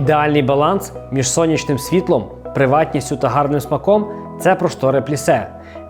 Ідеальний баланс між сонячним світлом, приватністю та гарним смаком це про штори плісе.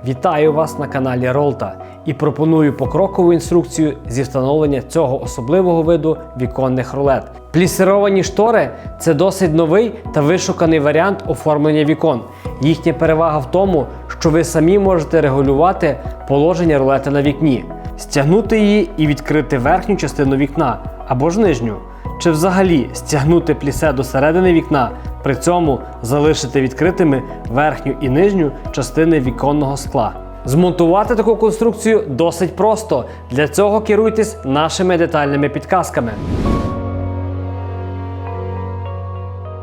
Вітаю вас на каналі Ролта і пропоную покрокову інструкцію зі встановлення цього особливого виду віконних рулет. Плісировані штори це досить новий та вишуканий варіант оформлення вікон. Їхня перевага в тому, що ви самі можете регулювати положення рулети на вікні, стягнути її і відкрити верхню частину вікна або ж нижню. Чи взагалі стягнути плісе до середини вікна, при цьому залишити відкритими верхню і нижню частини віконного скла. Змонтувати таку конструкцію досить просто. Для цього керуйтесь нашими детальними підказками.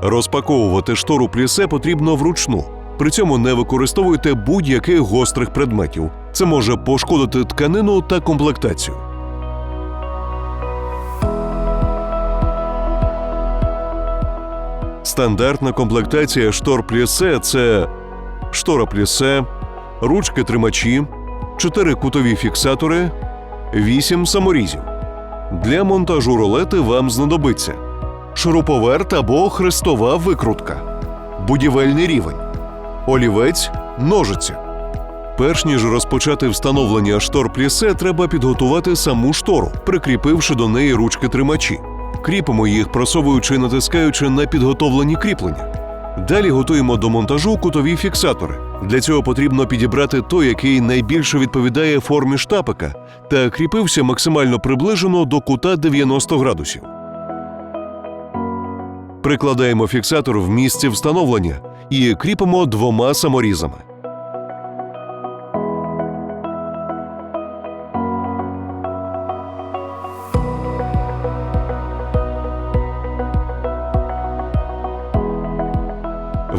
Розпаковувати штору плісе потрібно вручну. При цьому не використовуйте будь-яких гострих предметів. Це може пошкодити тканину та комплектацію. Стандартна комплектація штор плісе це штора плісе, ручки тримачі, 4 кутові фіксатори, 8 саморізів. Для монтажу рулети вам знадобиться шуруповерт або хрестова викрутка, будівельний рівень, олівець, ножиці. Перш ніж розпочати встановлення штор плісе, треба підготувати саму штору, прикріпивши до неї ручки тримачі. Кріпимо їх, просовуючи і натискаючи на підготовлені кріплення. Далі готуємо до монтажу кутові фіксатори. Для цього потрібно підібрати той, який найбільше відповідає формі штапика, та кріпився максимально приближено до кута 90 градусів. Прикладаємо фіксатор в місці встановлення і кріпимо двома саморізами.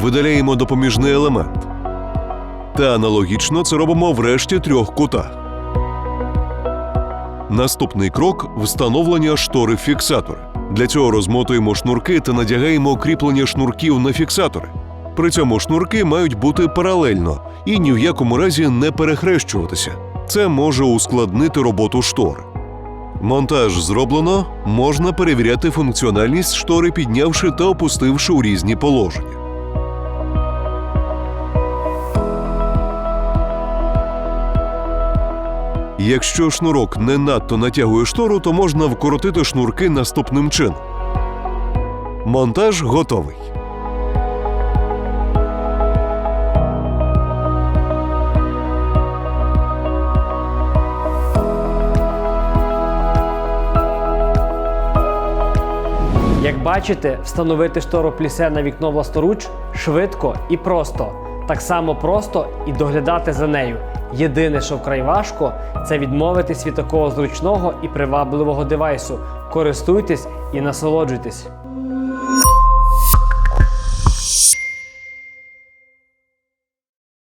Видаляємо допоміжний елемент. Та аналогічно це робимо в решті трьох кутах. Наступний крок встановлення штори фіксатора. Для цього розмотуємо шнурки та надягаємо кріплення шнурків на фіксатори. При цьому шнурки мають бути паралельно і ні в якому разі не перехрещуватися. Це може ускладнити роботу штор. Монтаж зроблено, можна перевіряти функціональність штори, піднявши та опустивши у різні положення. Якщо шнурок не надто натягує штору, то можна вкоротити шнурки наступним чином. Монтаж готовий. Як бачите, встановити штору плісе на вікно власноруч швидко і просто. Так само просто і доглядати за нею. Єдине, що вкрай важко, це відмовитись від такого зручного і привабливого девайсу. Користуйтесь і насолоджуйтесь.